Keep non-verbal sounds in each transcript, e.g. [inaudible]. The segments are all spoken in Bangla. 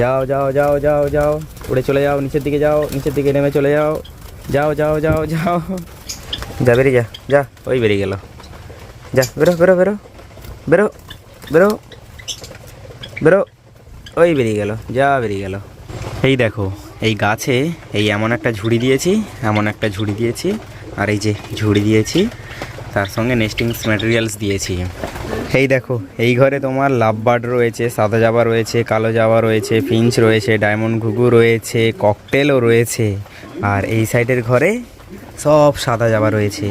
যাও যাও যাও যাও যাও। উড়ে চলে যাও, নিচের দিকে যাও, নিচের দিকে নেমে চলে যাও। যাও যাও যাও যাও। যা, বেরিয়ে যা যা, ওই বেরিয়ে গেল। যা, বেরো বেরো বেরো বেরো বেরো বেরো, ওই বেরিয়ে গেল, যা, বেরিয়ে গেল। এই দেখো, এই গাছে এই এমন একটা ঝুড়ি দিয়েছি, এমন একটা ঝুড়ি দিয়েছি, আর এই যে ঝুড়ি দিয়েছি তার সঙ্গে নেস্টিংস ম্যাটেরিয়ালস দিয়েছি। এই দেখো, এই ঘরে তোমার লাভ বার্ড রয়েছে, সাদা জাবা রয়েছে, কালো জাবা রয়েছে ফিঞ্চ রয়েছে ডায়মন্ড ঘুঘু রয়েছে ককটেলও রয়েছে। আর এই সাইডের ঘরে সব সাদা জাবা রয়েছে।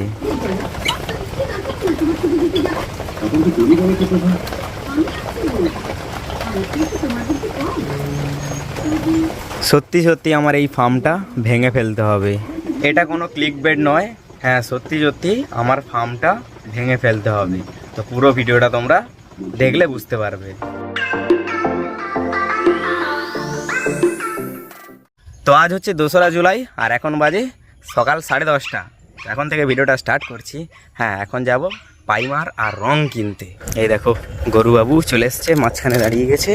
সত্যি সত্যি আমার এই ফার্মটা ভেঙে ফেলতে হবে। এটা কোনো ক্লিক বেড নয়। হ্যাঁ সত্যি সত্যি আমার ফার্মটা ভেঙে ফেলতে হবে। তো পুরো ভিডিওটা তোমরা দেখলে বুঝতে পারবে। তো আজ হচ্ছে দোসরা জুলাই, আর এখন বাজে সকাল সাড়ে দশটা। এখন থেকে ভিডিওটা স্টার্ট করছি। হ্যাঁ এখন যাব পাইমার আর রং কিনতে। এই দেখো, গরুবাবু চলে এসছে, মাঝখানে দাঁড়িয়ে গেছে।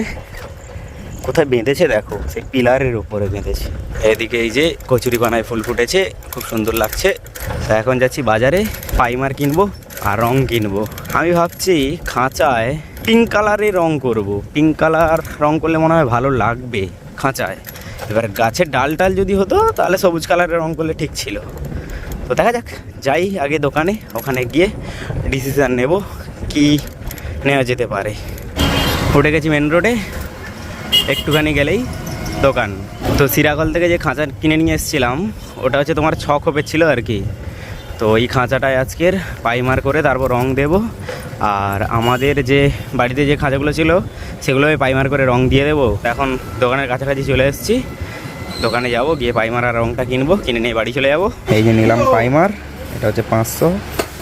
কোথায় বেঁধেছে দেখো? সেই পিলারের উপরে বেঁধেছে। এদিকে এই যে কচুরি পানায় ফুল ফুটেছে, খুব সুন্দর লাগছে। তা এখন যাচ্ছি বাজারে, পাইমার কিনবো আর রং কিনবো। আমি ভাবছি খাঁচায় পিঙ্ক কালারের রং করব। পিঙ্ক কালার রং করলে মনে হয় ভালো লাগবে খাঁচায়। এবার গাছের ডাল টাল যদি হতো, তাহলে সবুজ কালারের রং করলে ঠিক ছিল। তো দেখা যাক, যাই আগে দোকানে, ওখানে গিয়ে ডিসিশান নেব কি নেওয়া যেতে পারে। উঠে গেছি মেন রোডে একটুখানি গেলেই দোকান। তো সিরাকল থেকে যে খাঁচা কিনে নিয়ে এসেছিলাম, ওটা হচ্ছে তোমার ছ খোপের ছিল আর কি। তো এই খাঁচাটায় আজকের পাইমার করে তারপর রং দেব। আর আমাদের যে বাড়িতে যে খাঁচাগুলো ছিল, সেগুলো পাইমার করে রং দিয়ে দেবো। এখন দোকানের কাছাকাছি চলে এসেছি। দোকানে যাব, গিয়ে পাইমার আর রংটা কিনবো। কিনে নিয়ে বাড়ি চলে যাব। এই যে নিলাম পাইমার, এটা হচ্ছে পাঁচশো,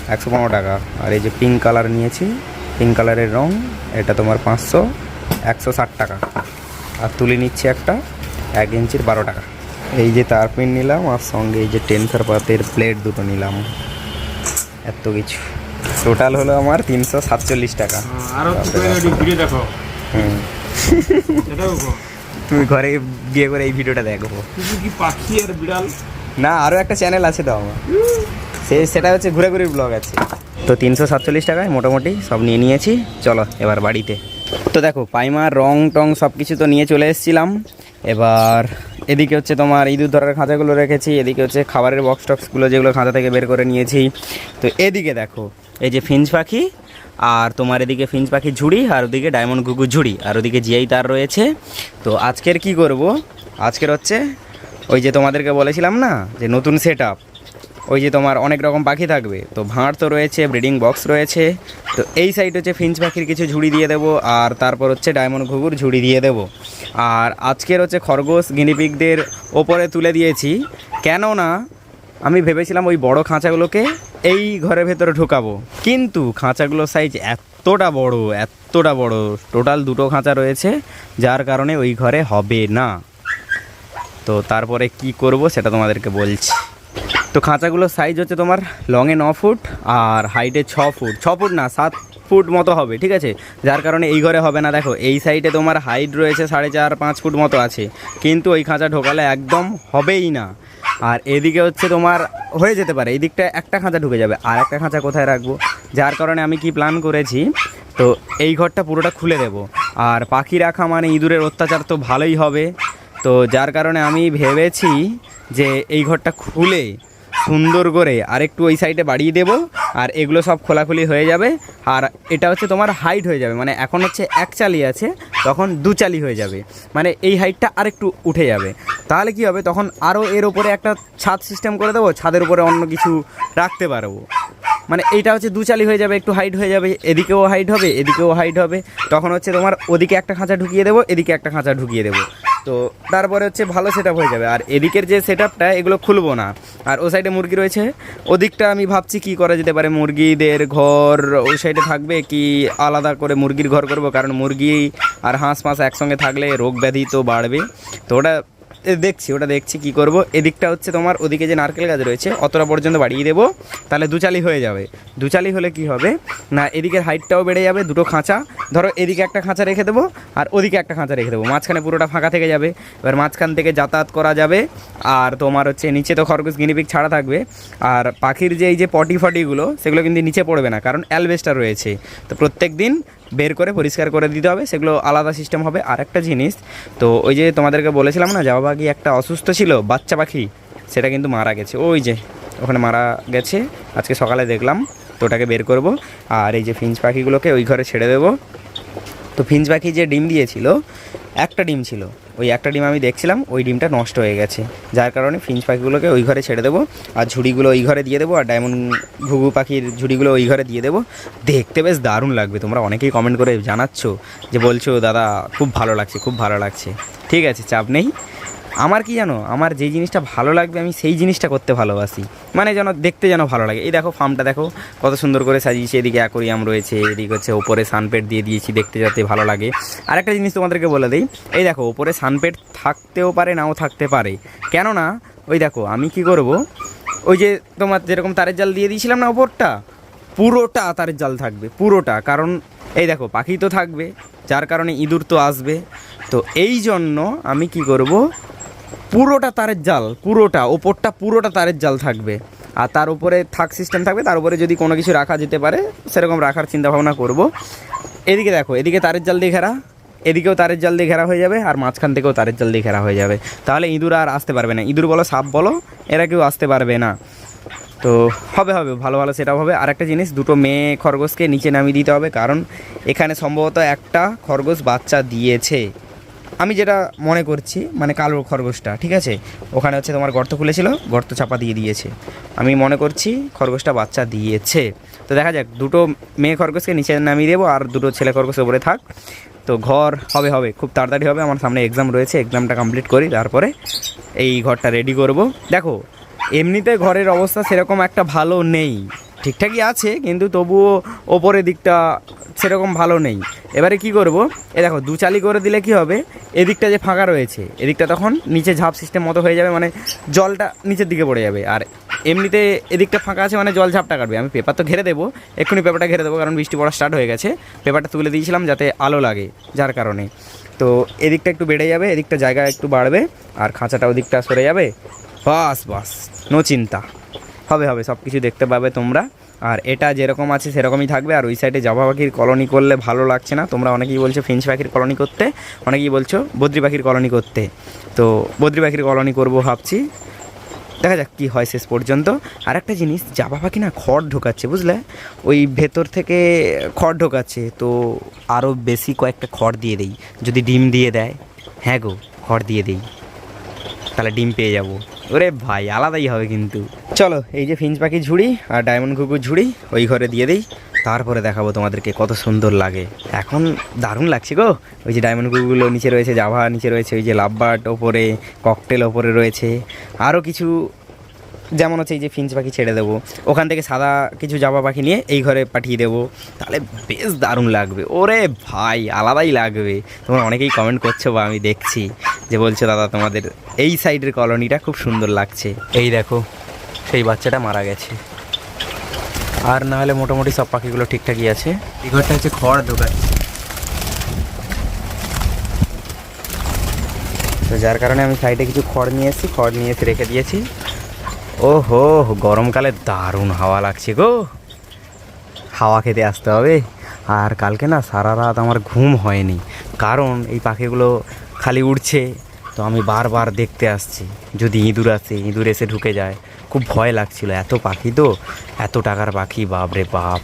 একশো পনেরো টাকা। আর এই যে পিঙ্ক কালার নিয়েছি পিঙ্ক কালারের রং, এটা তোমার পাঁচশো, একশো ষাট টাকা। আর তুলে নিচ্ছি একটা এক ইঞ্চির বারো টাকা। এই যে তারপিন নিলাম আর সঙ্গে এই যে টেন্সার পাতের প্লেট দুটো নিলাম। এত কিছু। টোটাল হলো আমার তিনশো সাতচল্লিশ টাকা। গো। তুমি ঘরে গিয়ে করে এই ভিডিওটা দেখো। শুধু কি পাখি আর বিড়াল? না আরও একটা চ্যানেল আছে তো আমার। সে সেটা হচ্ছে ঘুরে ঘুরে ব্লগ আছে। তো তিনশো সাতচল্লিশ টাকায় মোটামুটি সব নিয়ে নিয়েছি। চলো এবার বাড়িতে। তো দেখো পাইমার রং টং সব কিছু তো নিয়ে চলে এসেছিলাম। এবার এদিকে হচ্ছে তোমার ইঁদুর ধরার খাঁচাগুলো রেখেছি, এদিকে হচ্ছে খাবারের বক্স টক্সগুলো যেগুলো খাঁচা থেকে বের করে নিয়েছি। তো এদিকে দেখো, এই যে ফিঞ্চ পাখি, আর তোমার এদিকে ফিঞ্চ পাখি ঝুড়ি, আর ওদিকে ডায়মন্ড গুগু ঝুড়ি, আর ওদিকে জিআই তার রয়েছে। তো আজকের কি করব? আজকের হচ্ছে ওই যে তোমাদেরকে বলেছিলাম না, যে নতুন সেট ওই যে তোমার অনেক রকম পাখি থাকবে। তো ভাঁড় তো রয়েছে ব্রিডিং বক্স রয়েছে। তো এই সাইড হচ্ছে ফিঞ্চ পাখির কিছু ঝুড়ি দিয়ে দেবো, আর তারপর হচ্ছে ডায়মন্ড ঘুঘুর ঝুড়ি দিয়ে দেবো। আর আজকের হচ্ছে খরগোশ গিনিপিকদের ওপরে তুলে দিয়েছি। কেননা আমি ভেবেছিলাম ওই বড় খাঁচাগুলোকে এই ঘরের ভেতরে ঢুকাবো। কিন্তু খাঁচাগুলোর সাইজ এতটা বড় এতটা বড় টোটাল দুটো খাঁচা রয়েছে, যার কারণে ওই ঘরে হবে না। তো তারপরে কি করব সেটা তোমাদেরকে বলছি। তো খাঁচাগুলোর সাইজ হচ্ছে তোমার লংয়ে ন ফুট আর হাইটে ছ ফুট। ছ ফুট না, সাত ফুট মতো হবে, ঠিক আছে? যার কারণে এই ঘরে হবে না। দেখো, এই সাইডে তোমার হাইট রয়েছে সাড়ে চার, পাঁচ ফুট মতো আছে। কিন্তু ওই খাঁচা ঢোকালে একদম হবেই না। আর এদিকে হচ্ছে তোমার হয়ে যেতে পারে। এই দিকটা একটা খাঁচা ঢুকে যাবে। আর একটা খাঁচা কোথায় রাখব? যার কারণে আমি কি প্ল্যান করেছি, তো এই ঘরটা পুরোটা খুলে দেব। আর পাখি রাখা মানে ইঁদুরের অত্যাচার তো ভালোই হবে। তো যার কারণে আমি ভেবেছি যে এই ঘরটা খুলে সুন্দর করে আরেকটু ওই সাইডে বাড়িয়ে দেবো আর এগুলো সব খোলাখুলি হয়ে যাবে। আর এটা হচ্ছে তোমার হাইট হয়ে যাবে মানে এখন হচ্ছে এক চালি আছে, তখন দু চালি হয়ে যাবে। মানে এই হাইটটা আরেকটু উঠে যাবে। তাহলে কি হবে? তখন আরও এর উপরে একটা ছাদ সিস্টেম করে দেবো, ছাদের উপরে অন্য কিছু রাখতে পারব। মানে এইটা হচ্ছে দু চালি হয়ে যাবে, একটু হাইট হয়ে যাবে, এদিকেও হাইট হবে, এদিকেও হাইট হবে। তখন হচ্ছে তোমার ওদিকে একটা খাঁচা ঢুকিয়ে দেবো, এদিকে একটা খাঁচা ঢুকিয়ে দেবো। তো তারপরে হচ্ছে ভালো সেট হয়ে যাবে। আর এদিকের যে সেট এগুলো খুলবো না। আর ও সাইডে মুরগি রয়েছে। ওদিকটা আমি ভাবছি কি করা যেতে পারে? মুরগিদের ঘর, ওই সাইডে থাকবে কি আলাদা করে মুরগির ঘর করব? কারণ মুরগি আর হাঁস ফাঁস একসঙ্গে থাকলে রোগ ব্যাধি তো বাড়বে তো ওটা দেখছি, ওটা দেখছি, কি করব? এদিকটা হচ্ছে তোমার, ওদিকে যে নারকেল গাছ রয়েছে, অতটা পর্যন্ত বাড়িয়ে দেবো। তাহলে দুচালি হয়ে যাবে। দুচালি হলে কি হবে? না, এদিকের হাইটটাও বেড়ে যাবে, দুটো খাঁচা। ধরো, এদিকে একটা খাঁচা রেখে দেবো, আর ওদিকে একটা খাঁচা রেখে দেবো। মাঝখানে পুরোটা ফাঁকা থেকে যাবে। এবার মাঝখান থেকে যাতায়াত করা যাবে। আর তোমার হচ্ছে, নিচে তো খরগোশ গিনিপিক ছাড়া থাকবে। আর পাখির যে এই যে পটি ফটিগুলো, সেগুলো কিন্তু নিচে পড়বে না, কারণ অ্যালবেস্টার রয়েছে। তো প্রত্যেক দিন বের করে পরিষ্কার করে দিতে হবে, সেগুলো আলাদা সিস্টেম হবে। আর একটা জিনিস, তো ওই যে তোমাদেরকে বলেছিলাম না যাওয়া পাখি একটা অসুস্থ ছিল, বাচ্চা পাখি, সেটা কিন্তু মারা গেছে। ওই যে, ওখানে মারা গেছে, আজকে সকালে দেখলাম, তো ওটাকে বের করব, আর এই যে ফিঞ্চ পাখিগুলোকে ওই ঘরে ছেড়ে দেবো। তো ফিঞ্চ পাখি যে ডিম দিয়েছিল, একটা ডিম ছিল। ওই একটা ডিম আমি দেখছিলাম, ওই ডিমটা নষ্ট হয়ে গেছে। যার কারণে ফিঞ্চ পাখিগুলোকে ওই ঘরে ছেড়ে দেবো, আর ঝুড়িগুলো ওই ঘরে দিয়ে দেবো, আর ডায়মন্ড ঘুঘু পাখির ঝুড়িগুলো ওই ঘরে দিয়ে দেবো। দেখতে বেশ দারুণ লাগবে, তোমরা অনেকেই কমেন্ট করে জানাচ্ছ যে বলছো, দাদা, খুব ভালো লাগছে, খুব ভালো লাগছে। ঠিক আছে, চাপ নেই। আমার কি জানো? আমার যেই জিনিসটা ভালো লাগবে, আমি সেই জিনিসটা করতে ভালোবাসি। মানে যেন দেখতে যেন ভালো লাগে। এই দেখো ফার্মটা দেখো, কত সুন্দর করে সাজিয়েছি। এদিকে অ্যাকোরিয়াম রয়েছে, এদিকে হচ্ছে ওপরে সানপেট দিয়ে দিয়েছি, দেখতে যাতে ভালো লাগে। আরেকটা জিনিস তোমাদেরকে বলে দিই, এই দেখো, ওপরে সানপেট থাকতেও পারে, নাও থাকতে পারে। কেননা, ওই দেখো, আমি কি করব? ওই যে তোমার যেরকম তারের জাল দিয়ে দিয়েছিলাম না ওপরটা? পুরোটা তারের জাল থাকবে, পুরোটা। কারণ, এই দেখো, পাখি তো থাকবে, যার কারণে ইঁদুর তো আসবে। তো এই জন্য আমি কি করব? পুরোটা তারের জাল, পুরোটা, ওপরটা পুরোটা তারের জাল থাকবে। আর তার উপরে থাক সিস্টেম থাকবে, তার উপরে যদি কোনো কিছু রাখা যেতে পারে, সেরকম রাখার চিন্তা ভাবনা করব। এদিকে দেখো, এদিকে তারের জাল দিয়ে ঘেরা, এদিকেও তারের জাল দিয়ে ঘেরা হয়ে যাবে, আর মাঝখান থেকেও তারের জাল দিয়ে ঘেরা হয়ে যাবে। তাহলে ইঁদুর আর আসতে পারবে না। ইঁদুর বলো, সাপ বলো, এরা কেউ আসতে পারবে না। তো হবে হবে, ভালো ভালো সেটাও হবে। আর একটা জিনিস, দুটো মেয়ে খরগোশকে নিচে নামিয়ে দিতে হবে, কারণ এখানে সম্ভবত একটা খরগোশ বাচ্চা দিয়েছে। আমি যেটা মনে করছি মানে কালো খরগোশটা, ঠিক আছে? ওখানে হচ্ছে তোমার গর্ত খুলেছিল, গর্ত চাপা দিয়ে দিয়েছে। আমি মনে করছি খরগোশটা বাচ্চা দিয়েছে। তো দেখা যাক, দুটো মেয়ে খরগোশকে নিচে নামিয়ে দেবো আর দুটো ছেলে খরগোশ উপরে থাক। তো ঘর হবে হবে, খুব তাড়াতাড়ি হবে, আমার সামনে এক্সাম রয়েছে এক্সামটা কমপ্লিট করি, তারপরে এই ঘরটা রেডি করব। দেখো, এমনিতে ঘরের অবস্থা সেরকম একটা ভালো নেই। ঠিকঠাকই আছে, কিন্তু তবুও ওপরের দিকটা সেরকম ভালো নেই। এবারে কি করব? এ দেখো দু চালি করে দিলে কি হবে? এদিকটা যে ফাঁকা রয়েছে, এদিকটা তখন নিচে ঝাপ সিস্টেম মতো হয়ে যাবে মানে জলটা নিচের দিকে পড়ে যাবে। আর এমনিতে এদিকটা ফাঁকা আছে মানে জল ঝাপটা কাটবে। আমি পেপার তো ঘেরে দেবো, এক্ষুনি পেপারটা ঘেরে দেবো, কারণ বৃষ্টি পড়া স্টার্ট হয়ে গেছে। পেপারটা তুলে দিয়েছিলাম যাতে আলো লাগে, যার কারণে। তো এদিকটা একটু বেড়ে যাবে, এদিকটা জায়গা একটু বাড়বে, আর খাঁচাটা ওদিকটা সরে যাবে। বাস বাস, নো চিন্তা। হবে হবে সব কিছু দেখতে পাবে তোমরা। আর এটা যেরকম আছে সেরকমই থাকবে। আর ওই সাইডে জাভা পাখির কলোনি করলে ভালো লাগছে না। তোমরা অনেকেই বলছো ফিঞ্চ পাখির কলোনি করতে, অনেকেই বলছো বদ্রি পাখির কলোনি করতে। তো বদ্রি পাখির কলোনি করব ভাবছি। দেখা যাক কী হয় শেষ পর্যন্ত। আর একটা জিনিস জাভা পাখি না খড় ঢোকাচ্ছে, বুঝলে? ওই ভেতর থেকে খড় ঢোকাচ্ছে। তো আরও বেশি কয়েকটা খড় দিয়ে দেই। যদি ডিম দিয়ে দেয় হ্যাঁ গো, খড় দিয়ে দেই। তাহলে ডিম পেয়ে যাব। ওরে ভাই, আলাদাই হবে কিন্তু। চলো, এই যে ফিঞ্চ পাখি ঝুড়ি আর ডায়মন্ড কুকুর ঝুড়ি, ওই ঘরে দিয়ে দিই। তারপরে দেখাবো তোমাদেরকে কত সুন্দর লাগে। এখন দারুণ লাগছে গো। ওই যে ডায়মন্ড কুকুরগুলো নিচে রয়েছে, জাভা নিচে রয়েছে, ওই যে লাভবার্ট ওপরে, ককটেল ওপরে রয়েছে। আরও কিছু যেমন হচ্ছে এই যে ফিঞ্চ পাখি ছেড়ে দেবো ওখান থেকে সাদা কিছু জামা পাখি নিয়ে এই ঘরে পাঠিয়ে দেবো তাহলে বেশ দারুণ লাগবে। ওরে ভাই আলাদাই লাগবে। তোমরা অনেকেই কমেন্ট করছ বা আমি দেখছি যে বলছো দাদা তোমাদের এই সাইডের কলোনিটা খুব সুন্দর লাগছে। এই দেখো সেই বাচ্চাটা মারা গেছে। আর না হলে মোটামুটি সব পাখিগুলো ঠিকঠাকই আছে। এই ঘরটা হচ্ছে খড় দোকান। তো যার কারণে আমি সাইডে কিছু খড় নিয়ে এসেছি খড় নিয়ে এসে রেখে দিয়েছি। ও হো গরমকালে দারুণ হাওয়া লাগছে গো। হাওয়া খেতে আসতে হবে। আর কালকে না সারা রাত আমার ঘুম হয়নি, কারণ এই পাখিগুলো খালি উড়ছে। তো আমি বারবার দেখতে আসছি, যদি ইঁদুর আসে, ইঁদুর এসে ঢুকে যায়, খুব ভয় লাগছিল। এত পাখি তো, এত টাকার পাখি বাপ রে বাপ।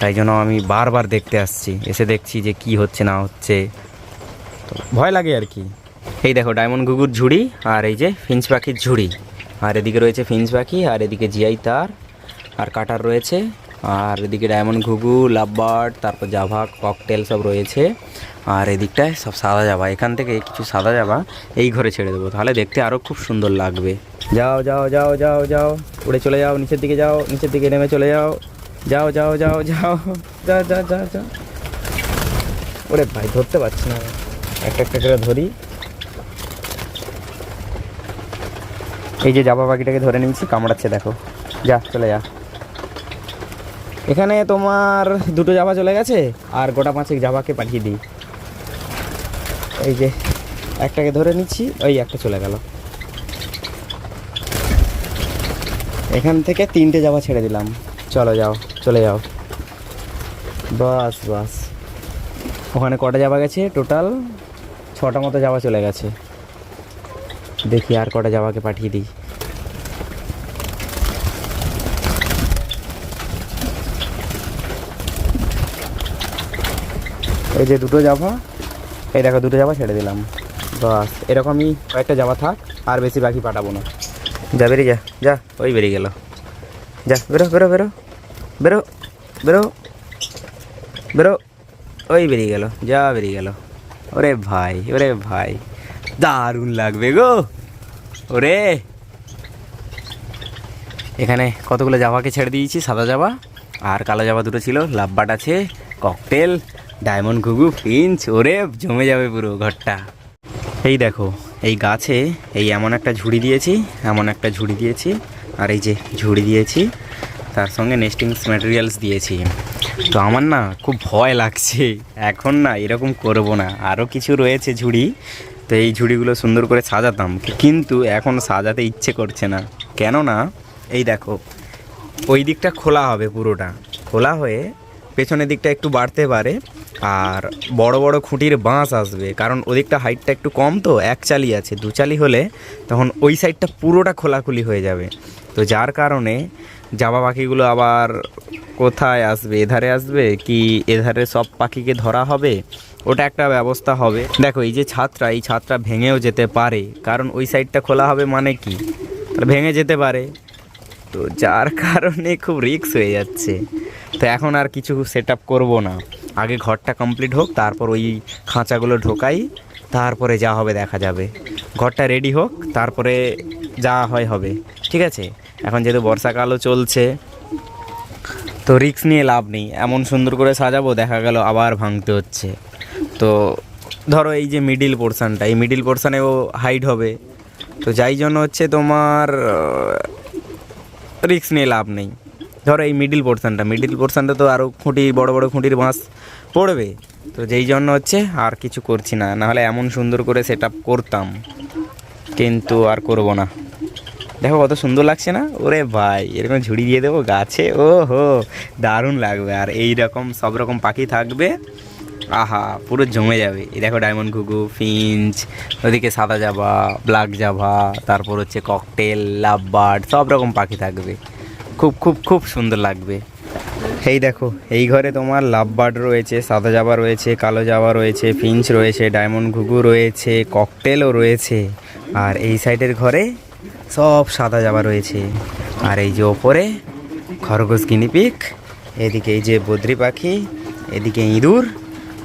তাই জন্য আমি বারবার দেখতে আসছি, এসে দেখছি যে কি হচ্ছে, না হচ্ছে। ভয় লাগে আর কি। এই দেখো, ডায়মন্ড ঘুঘুর ঝুড়ি আর এই যে ফিঞ্চ পাখির ঝুড়ি। আর এদিকে রয়েছে ফিঞ্চ পাখি, আর এদিকে জিআই তার, আর কাটার রয়েছে, আর এদিকে ডায়মন্ড ঘুঘু, লাভবার্ড, তারপর জাভা, ককটেল সব রয়েছে, আর এদিকটায় সব সাদা জাভা। এখান থেকে কিছু সাদা জাভা এই ঘরে ছেড়ে দেবো, তাহলে দেখতে আরও খুব সুন্দর লাগবে। যাও যাও যাও যাও যাও, উড়ে চলে যাও, নিচের দিকে যাও, নিচের দিকে নেমে চলে যাও। যাও যাও যাও যাও, যা যা যা যা। ওরে ভাই, ধরতে পারছি না। একটা একটা করে ধরি। এই যে জাবা পাখিটাকে ধরে নিয়েছি, কামড়াচ্ছে, দেখো। যা, চলে যা। এখানে তোমার দুটো জাবা চলে গেছে, আর গোটা পাঁচেক জাবাকে পাঠিয়ে দিই। এই যে, একটাকে ধরে নিচ্ছি, ওই একটা চলে গেল। এখান থেকে তিনটে জাবা ছেড়ে দিলাম। চলো যাও, চলে যাও। বাস বাস। ওখানে কটা যাওয়া গেছে? টোটাল ছটা মতো যাওয়া চলে গেছে। দেখি আর কটা যাওয়াকে পাঠিয়ে দিই। এই যে দুটো জাভা এই দেখো দুটো জাভা ছেড়ে দিলাম। বাস, এরকমই কয়েকটা যাওয়া থাক, আর বেশি বাকি পাঠাবো না। যা, বেরিয়ে যা যা, ওই বেরিয়ে গেল। যা, বেরো বেরো বেরো বেরো বেরো বেরো, ওই বেরিয়ে গেল, যা, বেরিয়ে গেল। ওরে ভাই ওরে ভাই। দারুণ লাগবে গো। ওরে। এখানে কতগুলো জাভাকে ছেড়ে দিয়েছি, সাদা জাভা আর কালো জাভা দুটো ছিল লাভবাট আছে, ককটেল, ডায়মন্ড ঘুঘু, ফিঞ্চ, ওরে, জমে যাবে পুরো ঘরটা। এই দেখো, এই গাছে এই এমন একটা ঝুড়ি দিয়েছি, এমন একটা ঝুড়ি দিয়েছি, আর এই যে ঝুড়ি দিয়েছি, তার সঙ্গে নেস্টিংস ম্যাটেরিয়ালস দিয়েছি। তো আমার না খুব ভয় লাগছে, এখন না এরকম করব না। আরও কিছু রয়েছে ঝুড়ি তো এই ঝুড়িগুলো সুন্দর করে সাজাতাম। কিন্তু এখন সাজাতে ইচ্ছে করছে না। কেননা, এই দেখো, ওই দিকটা খোলা হবে পুরোটা। খোলা হয়ে পেছনের দিকটা একটু বাড়তে পারে, আর বড় বড় খুঁটির বাঁশ আসবে। কারণ ওদিকটা হাইটটা একটু কম তো, এক চালি আছে। দু চালি হলে তখন ওই সাইডটা পুরোটা খোলাখুলি হয়ে যাবে। তো যার কারণে জাবা পাখিগুলো আবার কোথায় আসবে? এধারে আসবে কি এধারে সব পাখিকে ধরা হবে? ওটা একটা ব্যবস্থা হবে। দেখো, এই যে ছাদটা এই ছাদটা ভেঙেও যেতে পারে। কারণ ওই সাইডটা খোলা হবে মানে কি? ভেঙে যেতে পারে। তো যার [laughs] কারণে খুব রিস্ক হয়ে যাচ্ছে। তো এখন আর কিছু সেট আপ করব না। আগে ঘরটা কমপ্লিট হোক, তারপর ওই খাঁচাগুলো ঢোকাই, তারপরে যা হবে দেখা যাবে। ঘরটা রেডি হোক, তারপরে যা হয় হবে। ঠিক আছে? এখন যেহেতু বর্ষাকালও চলছে, তো রিক্স নিয়ে লাভ নেই। এমন সুন্দর করে সাজাবো, দেখা গেল আবার ভাঙতে হচ্ছে। তো ধরো এই যে মিডিল পোর্শনটা এই মিডিল পোর্শনেও হাইট হবে। তো যাই জন্য হচ্ছে তোমার রিক্স নিয়ে লাভ নেই। ধরো এই মিডিল পোর্শনটা মিডিল পোর্শনটা তো আরও খুঁটি, বড় বড় খুঁটির বাঁশ পড়বে। তো যেই জন্য হচ্ছে আর কিছু করছি না, নাহলে এমন সুন্দর করে সেট করতাম, কিন্তু আর করব না। দেখো কত সুন্দর লাগছে না? ওরে ভাই, এরকম ঝুড়ি দিয়ে দেবো গাছে? ও হো দারুণ লাগবে। আর এই রকম সব রকম পাখি থাকবে। আহা, পুরো জমে যাবে। এই দেখো ডায়মন্ড ঘুঘু ফিঞ্চ, ওদিকে সাদা জাভা ব্ল্যাক জাভা তারপর হচ্ছে ককটেল লাভ বার্ড সব রকম পাখি থাকবে। খুব খুব খুব সুন্দর লাগবে। এই দেখো, এই ঘরে তোমার লাভ বার্ড রয়েছে, সাদা জাবা রয়েছে, কালো জাবা রয়েছে, ফিঞ্চ রয়েছে, ডায়মন্ড ঘুঘু রয়েছে, ককটেলও রয়েছে। আর এই সাইডের ঘরে সব সাদা জাবা রয়েছে। আর এই যে ওপরে খরগোশ গিনিপিক এদিকে এই যে বদ্রি পাখি, এদিকে ইঁদুর,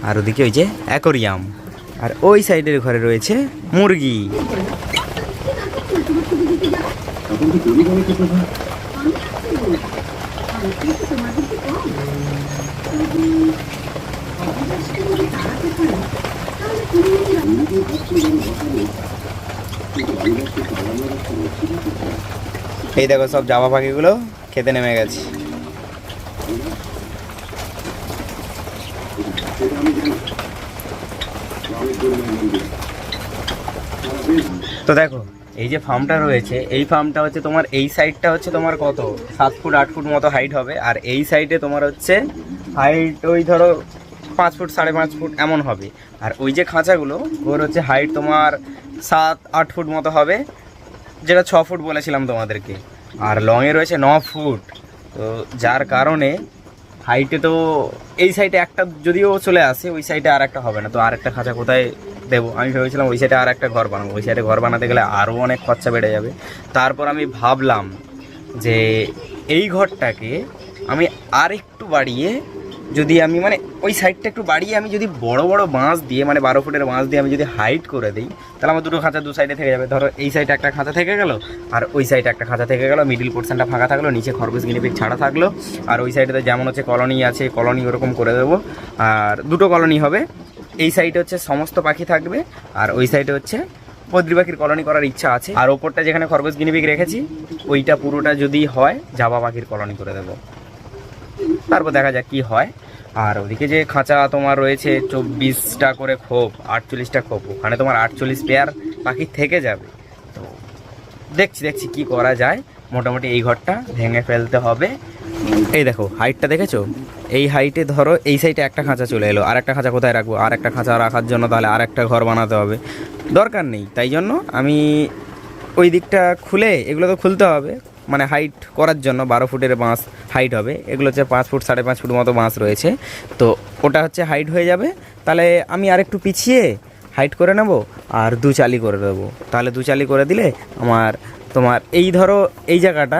আর ওদিকে ওই যে অ্যাকোরিয়াম। আর ওই সাইডের ঘরে রয়েছে মুরগি। এই দেখো সব জামা পাখিগুলো খেতে নেমে গেছে। তো দেখো, এই যে ফার্মটা রয়েছে, এই ফার্মটা হচ্ছে তোমার, এই সাইডটা হচ্ছে তোমার কত? সাত ফুট, আট ফুট মতো হাইট হবে, আর এই সাইডে তোমার হচ্ছে হাইট ওই ধরো পাঁচ ফুট, সাড়ে পাঁচ ফুট এমন হবে। আর ওই যে খাঁচাগুলো, ওর হচ্ছে হাইট তোমার সাত, আট ফুট মতো হবে, যেটা ছ ফুট বলেছিলাম তোমাদেরকে। আর লংয়ে রয়েছে ন ফুট। তো যার কারণে হাইটে তো এই সাইডে একটা যদিও চলে আসে, ওই সাইডে আর একটা হবে না। তো আর একটা খাঁচা কোথায় দেবো? আমি ভেবেছিলাম ওই সাইডে আর একটা ঘর বানাবো। ওই সাইডে ঘর বানাতে গেলে আরও অনেক খরচা বেড়ে যাবে। তারপর আমি ভাবলাম যে এই ঘরটাকে আমি আর একটু বাড়িয়ে যদি আমি মানে ওই সাইডটা একটু বাড়িয়ে আমি যদি বড় বড় বাঁশ দিয়ে মানে বারো ফুটের বাঁশ দিয়ে আমি যদি হাইট করে দিই, তাহলে আমার দুটো খাঁচা দু সাইডে থেকে যাবে। ধরো এই সাইডে একটা খাঁচা থেকে গেল, আর ওই সাইডে একটা খাঁচা থেকে গেল মিডিল পোর্শনটা ফাঁকা থাকল, নিচে খরগোশ গিনিপিক ছাড়া থাকল, আর ওই সাইডে যেমন হচ্ছে কলোনি আছে কলোনি ওরকম করে দেবো। আর দুটো কলোনি হবে, এই সাইডে হচ্ছে সমস্ত পাখি থাকবে, আর ওই সাইডে হচ্ছে বদ্রি পাখির কলোনি করার ইচ্ছা আছে। আর ওপরটা যেখানে খরগোশ গিনিপিক রেখেছি, ওইটা পুরোটা যদি হয়, জাবা পাখির কলোনি করে দেবো। তারপর দেখা যাক কি হয়। আর ওদিকে যে খাঁচা তোমার রয়েছে, চব্বিশটা করে খোপ, আটচল্লিশটা খোপ, ওখানে তোমার আটচল্লিশ পেয়ার পাখি থেকে যাবে। তো দেখছি দেখছি কি করা যায়। মোটামুটি এই ঘরটা ভেঙে ফেলতে হবে। এই দেখো হাইটটা দেখেছ? এই হাইটে ধরো, এই সাইডে একটা খাঁচা চলে এলো। আর একটা খাঁচা কোথায় রাখব? আর একটা খাঁচা রাখার জন্য তাহলে আর একটা ঘর বানাতে হবে। দরকার নেই, তাই জন্য আমি ওই দিকটা খুলে, এগুলো তো খুলতে হবে। মানে হাইট করার জন্য বারো ফুটের বাঁশ হাইট হবে। এগুলো হচ্ছে পাঁচ ফুট, সাড়ে পাঁচ ফুট মতো বাঁশ রয়েছে। তো ওটা হচ্ছে হাইট হয়ে যাবে। তাহলে আমি আর একটু পিছিয়ে হাইট করে নেব আর দু চালি করে দেবো। তাহলে দু চালি করে দিলে আমার, তোমার এই ধরো এই জায়গাটা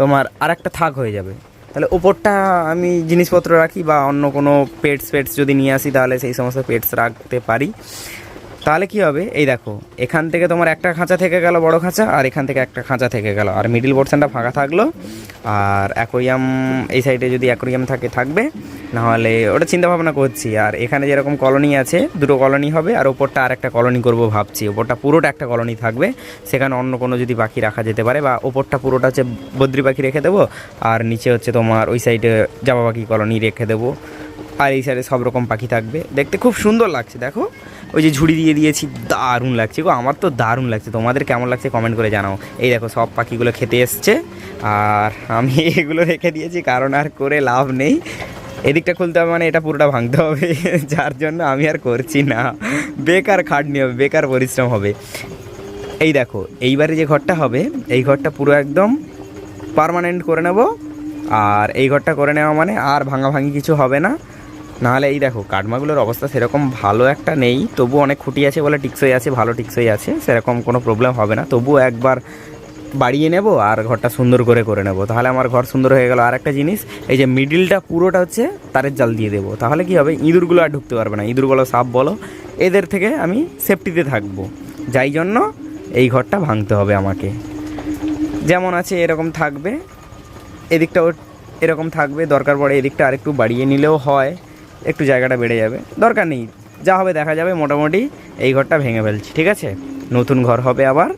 তোমার আর একটা থাক হয়ে যাবে। তাহলে ওপরটা আমি জিনিসপত্র রাখি বা অন্য কোনো পেটস পেটস যদি নিয়ে আসি তাহলে সেই সমস্ত পেটস রাখতে পারি। তাহলে কি হবে? এই দেখো, এখান থেকে তোমার একটা খাঁচা থেকে গেল বড় খাঁচা, আর এখান থেকে একটা খাঁচা থেকে গেল। আর মিডিল পোর্শনটা ফাঁকা থাকল, আর অ্যাকোরিয়াম এই সাইডে যদি অ্যাকোরিয়াম থাকে, থাকবে, নাহলে ওটা চিন্তা ভাবনা করছি। আর এখানে যেরকম কলোনি আছে, দুটো কলোনি হবে, আর ওপরটা আর একটা কলোনি করব ভাবছি। ওপরটা পুরোটা একটা কলোনি থাকবে, সেখানে অন্য কোনো যদি পাখি রাখা যেতে পারে, বা ওপরটা পুরোটা হচ্ছে বদ্রি পাখি রেখে দেবো, আর নিচে হচ্ছে তোমার ওই সাইডে জামা পাখি কলোনি রেখে দেবো। আর এই সাইডে সব রকম পাখি থাকবে। দেখতে খুব সুন্দর লাগছে, দেখো। ওই যে ঝুড়ি দিয়ে দিয়েছি, দারুণ লাগছে গো, আমার তো দারুণ লাগছে। তোমাদের কেমন লাগছে কমেন্ট করে জানাও। এই দেখো, সব পাখিগুলো খেতে এসছে, আর আমি [laughs] এগুলো রেখে দিয়েছি, কারণ আর করে লাভ নেই। এদিকটা খুলতে হবে মানে এটা পুরোটা ভাঙতে হবে, [laughs] যার জন্য আমি আর করছি না। বেকার খাটনি হবে, বেকার পরিশ্রম হবে। এই দেখো, এইবারে যে ঘরটা হবে, এই ঘরটা পুরো একদম পার্মানেন্ট করে নেব, আর এই ঘরটা করে নেওয়া মানে আর ভাঙাভাঙি কিছু হবে না। নাহলে এই দেখো কাঠমাগুলোর অবস্থা সেরকম ভালো একটা নেই। তবু অনেক খুঁটি আছে বলে টিকসই আছে, ভালো টিকসই আছে, সেরকম কোনো প্রবলেম হবে না। তবুও একবার বাড়িয়ে নেব আর ঘরটা সুন্দর করে করে নেব। তাহলে আমার ঘর সুন্দর হয়ে গেল। আর একটা জিনিস, এই যে মিডিলটা পুরোটা হচ্ছে তারের জাল দিয়ে দেবো। তাহলে কি হবে? ইঁদুরগুলো আর ঢুকতে পারবে না। ইঁদুরগুলো সাপ বলো, এদের থেকে আমি সেফটিতে থাকব। যাই জন্য এই ঘরটা ভাঙতে হবে আমাকে। যেমন আছে এরকম থাকবে। এদিকটাও এরকম থাকবে। দরকার পড়ে এদিকটা আরেকটু বাড়িয়ে নিলেও হয়। একটু জায়গাটা বেড়ে যাবে। দরকার নেই, যা হবে দেখা যাবে, মোটামুটি এই ঘরটা ভেঙে ফেলছি, ঠিক আছে? নতুন ঘর হবে আবার।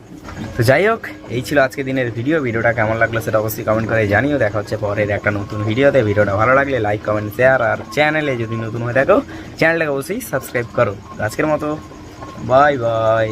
তো যাই হোক, এই ছিল আজকে দিনের ভিডিও ভিডিওটা কেমন লাগল সেটা অবশ্যই কমেন্ট করে জানিও। দেখা হচ্ছে পরের একটা নতুন ভিডিওতে। ভিডিওটা ভালো লাগলে লাইক কমেন্ট শেয়ার আর চ্যানেলে যদি নতুন হয়ে থাকো চ্যানেলটাকে অবশ্যই সাবস্ক্রাইব করো। আজকের মতো বাই বাই